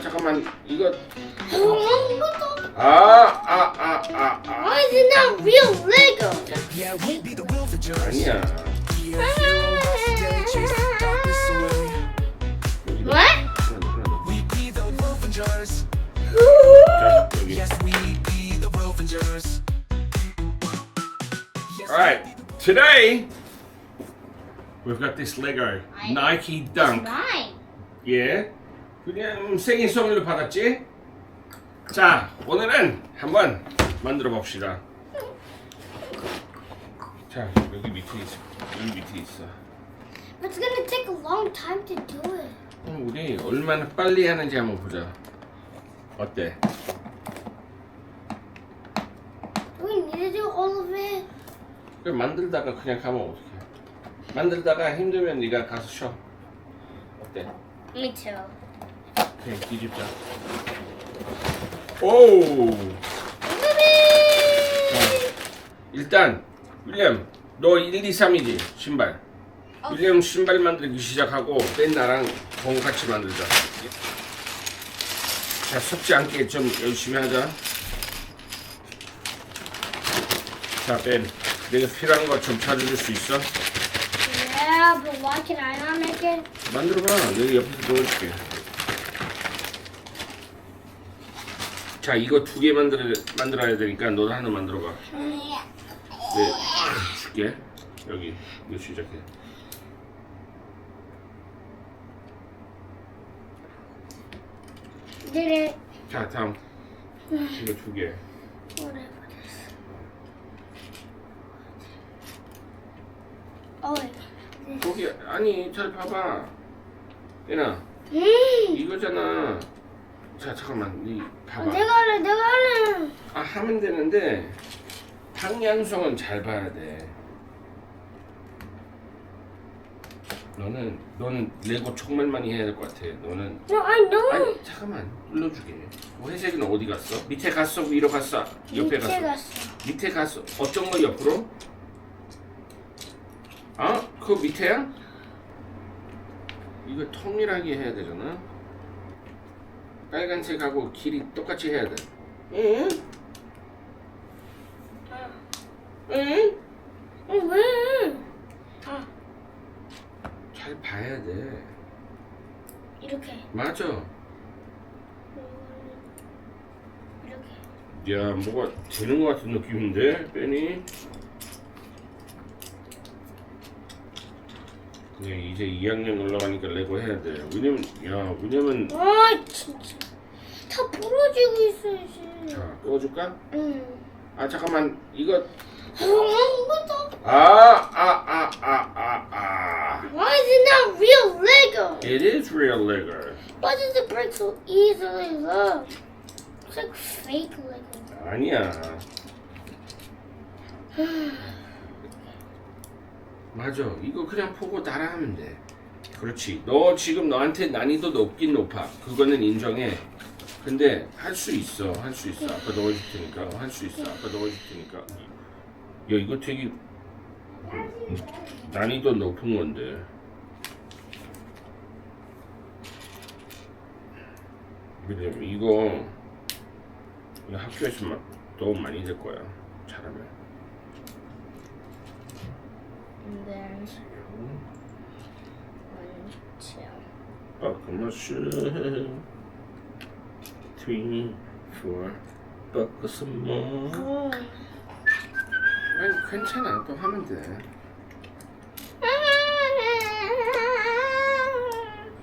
잠깐만 이거 어, 이것도. 아아아아 아, Why is it not real Lego? Yeah, we be the Wilfingers. 아니야 Yeah, heroes, yeah, chase the darkness away. 여기다. What? 하나 더, 하나 더. We be the Wilfingers. 자 여기 Yes, we be the Wilfingers. Alright, today we've got this Lego Nike Dunk. Mine. 예. 그냥 생일 선물로 받았지? 자, 오늘은 한번 만들어 봅시다. 자, 여기 밑에 있어. 여기 밑에 있어. It's gonna take a long time to do it. 그럼 우리 얼마나 빨리 하는지 한번 보자. 어때? Do we need to do all of it? 그 만들다가 그냥 가면 어떡해? 만들다가 힘들면 네가 가서 쉬어. 어때? Me too. 그냥 뒤집자. 오! 자, 일단 윌리엄 너 1, 2, 3이지 신발 윌리엄 신발 만들기 시작하고 뺀 나랑 공 같이 만들자 자 섭지 않게 좀 열심히 하자 자뺀 내가 필요한 거 좀 찾아줄 수 있어? Yeah, but why can I not make it? 만들어봐 내가 옆에서 도와줄게 자 이거 두 개 만들어, 만들어야 되니까 너도 하나 만들어 봐 네, 줄게. 여기 이거 시작해. It? 자, 다음. 이거 두 개. 거기 아니, 잘 봐봐. 얘나 음. 이거잖아. 자, 잠깐만. 이 봐봐. 내가 할래. 내가 할래. 아, 하면 되는데 방향성은 잘 봐야 돼. 너는 너는 레고 정말 많이 해야 될 것 같아. 너는 No, I know. 아니 잠깐만 눌러주게. 뭐 회색은 어디 갔어? 밑에 갔어? 위로 갔어? 옆에 밑에 갔어? 갔어. 밑에 갔어. 어떤 거 옆으로? 아, 그거 밑에야? 이거 통일하게 해야 되잖아. 빨간색하고 길이 똑같이 해야 돼. 응? 응? 어, 왜? 아, 잘 봐야 돼. 이렇게. 맞아. 이렇게. 야, 뭐가 되는 것 같은 느낌인데, 빼니? 그냥 이제 2학년 올라가니까 레고 해야 돼. 왜냐면, 야, 왜냐면, 아, 진짜. 다 부러지고 있어, 이제. 자, 꺼줄까? 응. 아, 잠깐만, 이거, 어, 이것도. 아, 아, 아, 아, 아, 아. Why is it not real Lego? It is real Lego. Why does it break so easily? Look. It's like fake Lego. 아니야. 맞아. 이거 그냥 보고 따라하면 돼. 그렇지. 너 지금 너한테 난이도 높긴 높아. 그거는 인정해. 근데 할 수 있어. 할 수 있어. 아빠 넣어줄 테니까. 할 수 있어. 아빠 넣어줄 테니까. 야, 이거 되게 난이도 높은 건데. 왜냐면 이거 이거 학교에서 막 도움 많이 될 거야. 잘하면. And then one, two. 바꾸마슈 three, four, more. Oh. 아니 괜찮아 또 하면 돼.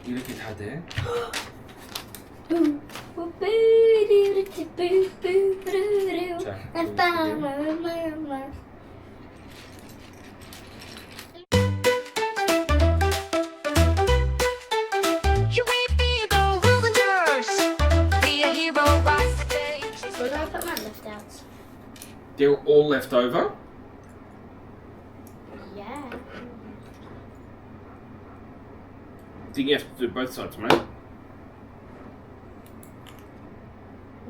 이렇게 다 돼? 자, put my lift outs? They're all left over. Yeah. I think you have to do both sides, mate.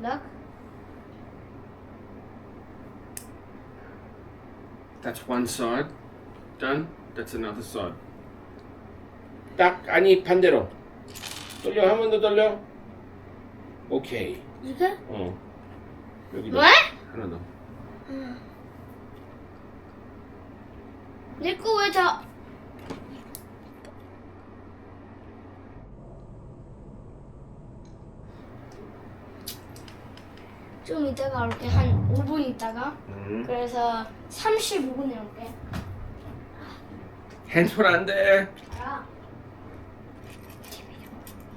Look. That's one side. Done. That's another side. 딱 아니 반대로. 돌려 한 번 더 돌려. 오케이. 이게? 어. 여기 왜? 하나 더. 내거 왜 다? 좀 이따가 올게 한 5분 있다가 음. 그래서 35분에 올게 핸드폰 안 돼. 야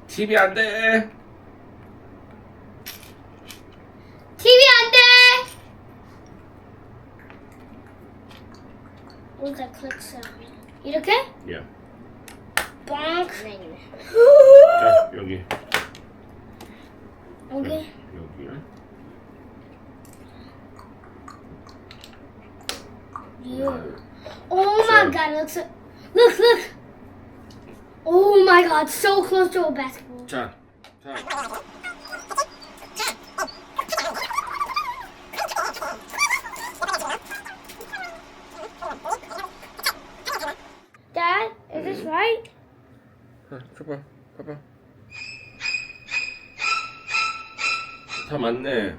TV 안 돼. TV 안돼 뭔가 클릭스 이렇게? 야. 뻥 자, 여기. 여기 여기. you oh my god looks look look oh my god so close to a basketball 자. 자. right? 자, 줘봐. 봐봐. 다 맞네.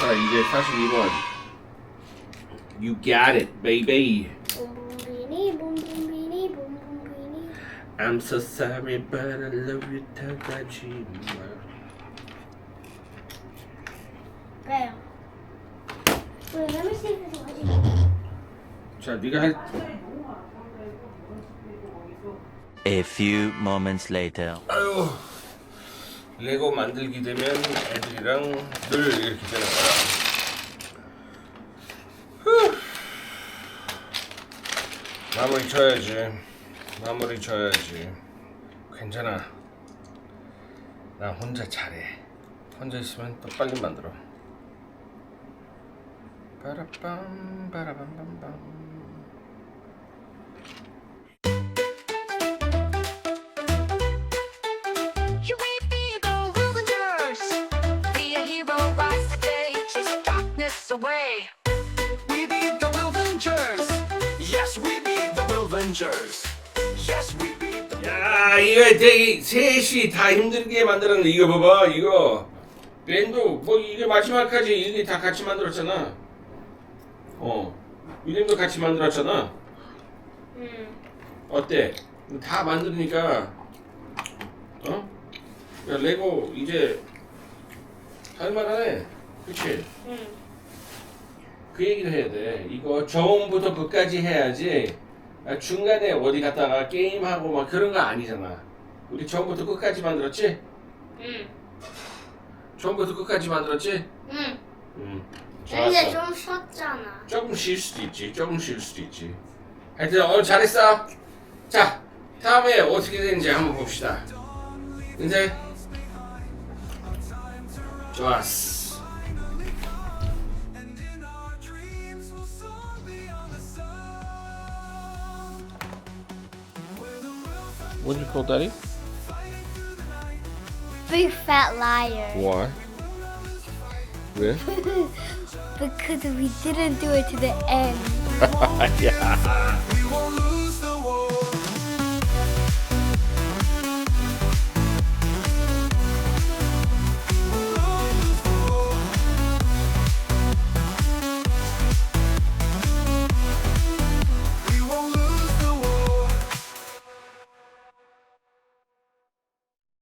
자, 이제 42번. You got it, baby. Boom boom beanie, boom boom beanie, boom boom beanie. I'm so sorry, but I love you. 다가지 마. Bam. Wait, let me see if it's working. 자, 네가 할. A few moments later. 아유. 레고 만들기 되면 애들이랑 늘 이렇게 되는 거야. 후. 마무리 쳐야지. 마무리 쳐야지. 괜찮아. 나 혼자 잘해. 혼자 있으면 또 빨리 만들어. 빠라빰 빠라밤밤밤. Away. We be the Wilvengers. Yes, we be the Wilvengers. Yes, we be the. 야 이거 되게 셋이 다 힘들게 만들었는데 이거 봐봐 이거 랜도 뭐 이게 마지막까지 이게 다 같이 만들었잖아 어 이름도 같이 만들었잖아 음. 어때 다 만드니까 어? 야 레고 이제 할만하네 그치 음. 그 얘기를 해야 돼 이거 처음부터 끝까지 해야지 아, 중간에 어디 갔다가 게임하고 막 그런 거 아니잖아 우리 처음부터 끝까지 만들었지? 음. 처음부터 끝까지 만들었지? 음. 응. 근데 좋았어. 좀 쉬었잖아. 조금 쉴 수도 있지. 조금 쉴 수도 있지. 하여튼 오늘 잘했어. 자, 다음에 어떻게 되는지 한번 봅시다. 이제 좋았어. What do you call daddy? Big fat liar. Why? 왜? Because we didn't do it to the end. 야. We won't lose.